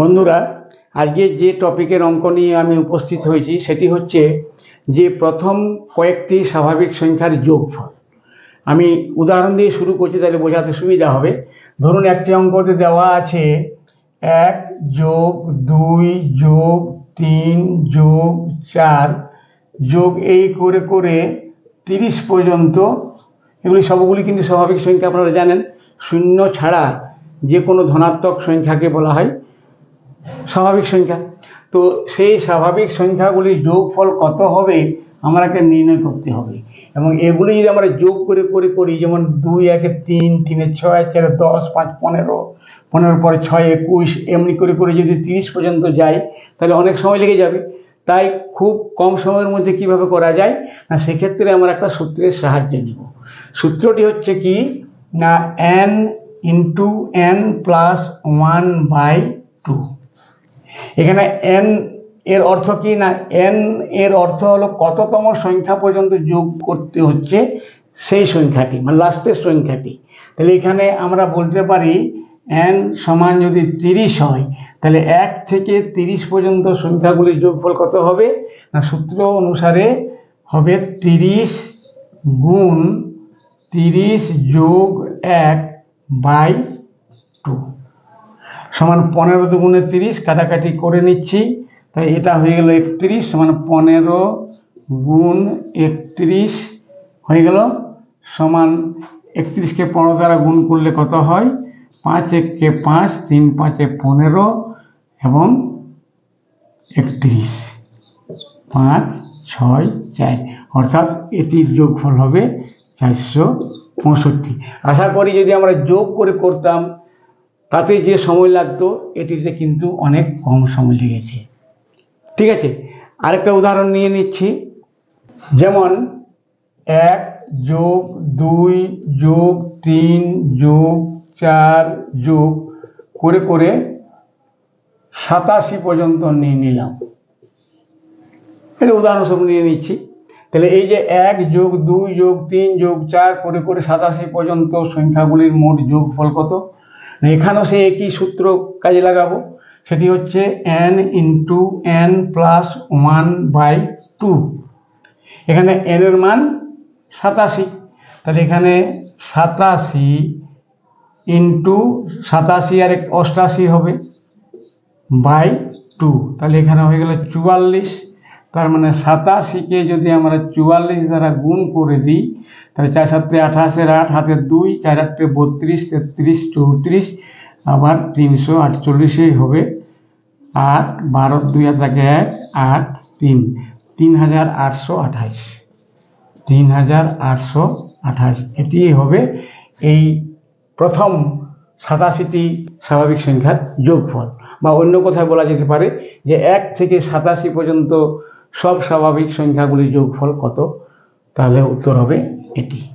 বন্ধুরা, আজকে যে টপিকের অঙ্ক নিয়ে আমি উপস্থিত হয়েছি, সেটি হচ্ছে যে প্রথম কয়েকটি স্বাভাবিক সংখ্যার যোগফল। আমি উদাহরণ দিয়ে শুরু করছি, তাহলে বোঝাতে সুবিধা হবে। ধরুন, একটি অঙ্কতে দেওয়া আছে এক যোগ দুই যোগ তিন যোগ চার যোগ এই করে করে তিরিশ পর্যন্ত। এগুলি সবগুলি কিন্তু স্বাভাবিক সংখ্যা, আপনারা জানেন। শূন্য ছাড়া যে কোনো ধনাত্মক সংখ্যাকে বলা হয়। স্বাভাবিক সংখ্যা। তো সেই স্বাভাবিক সংখ্যাগুলির যোগফল কত হবে? আমাকে নির্ণয় করতে হবে। এবং এগুলি যদি আমরা যোগ করে করে, করি, যেমন দুই, একে, তিন, তিনে ছয়, চারে দশ, পাঁচ, পনেরো পনেরো পরে ছয়, একুশ, এমনি করে করে যদি তিরিশ পর্যন্ত যাই তাহলে অনেক সময় লেগে যাবে। তাই খুব কম সময়ের মধ্যে কীভাবে করা যায়? না, সেক্ষেত্রে আমরা একটা সূত্রের সাহায্য নিব। সূত্রটি হচ্ছে কি? না N into N plus one by two এখানে এন এর অর্থ কি না? এন এর অর্থ হলো কততম সংখ্যা পর্যন্ত যোগ করতে হচ্ছে সেই সংখ্যাটি মানে লাস্টের সংখ্যাটি। তাহলে এখানে আমরা বলতে পারি এন সমান যদি তিরিশ হয়, তাহলে এক থেকে তিরিশ পর্যন্ত সংখ্যাগুলির যোগফল কত হবে? না, সূত্র অনুসারে হবে তিরিশ গুণ তিরিশ যোগ এক বাই টু। সমান পনেরো দুগুণে তিরিশ, কাটাকাটি করে নিচ্ছি। তাই এটা হয়ে গেল একত্রিশ, সমান পনেরো গুণ একত্রিশ হয়ে গেল, সমান একত্রিশকে পনেরো দ্বারা গুণ করলে কত হয়? পাঁচ এককে পাঁচ, তিন পাঁচে পনেরো এবং একত্রিশ। পাঁচ, ছয়, চার, অর্থাৎ এটির যোগফল হবে চারশো পঁয়ষট্টি। আশা করি যদি আমরা যোগ করে করতাম তাতে যে সময় লাগতো, এটিতে কিন্তু অনেক কম সময় লেগেছে। ঠিক আছে, আরেকটা উদাহরণ নিয়ে নিচ্ছি। যেমন, এক যোগ দুই যোগ তিন যোগ চার যোগ করে করে সাতাশি পর্যন্ত নিয়ে নিলাম। এটা উদাহরণস্বরূপ নিয়ে নিচ্ছি। তাহলে এই যে এক যোগ দুই যোগ তিন যোগ চার করে করে সাতাশি পর্যন্ত সংখ্যাগুলির মোট যোগফল কত? এখানেও সেই একই সূত্র কাজে লাগাবো। সেটি হচ্ছে N into N plus one by two এখানে এন এর মান সাতাশি। তাহলে এখানে সাতাশি ইন্টু সাতাশি আর এক অষ্টাশি হবে বাই টু তাহলে এখানে হয়ে গেল চুয়াল্লিশ। তার মানে সাতাশিকে যদি আমরা চুয়াল্লিশ দ্বারা গুণ করে দিই তাহলে চার সাতে আঠাশের আট হাতে দুই, চার আটটে বত্রিশ, তেত্রিশ, চৌত্রিশ, আবার তিনশো আটচল্লিশেই হবে আট, বারো, দুই হাজার এক, আট, তিন। তিন হাজার আটশো আঠাশ। তিন হাজার আটশো আঠাশ। এটি হবে এই প্রথম সাতাশিটি স্বাভাবিক সংখ্যার যোগফল। বা অন্য কথায় বলা যেতে পারে যে এক থেকে সাতাশি পর্যন্ত সব স্বাভাবিক সংখ্যাগুলির যোগফল কত? তাহলে উত্তর হবে এটি।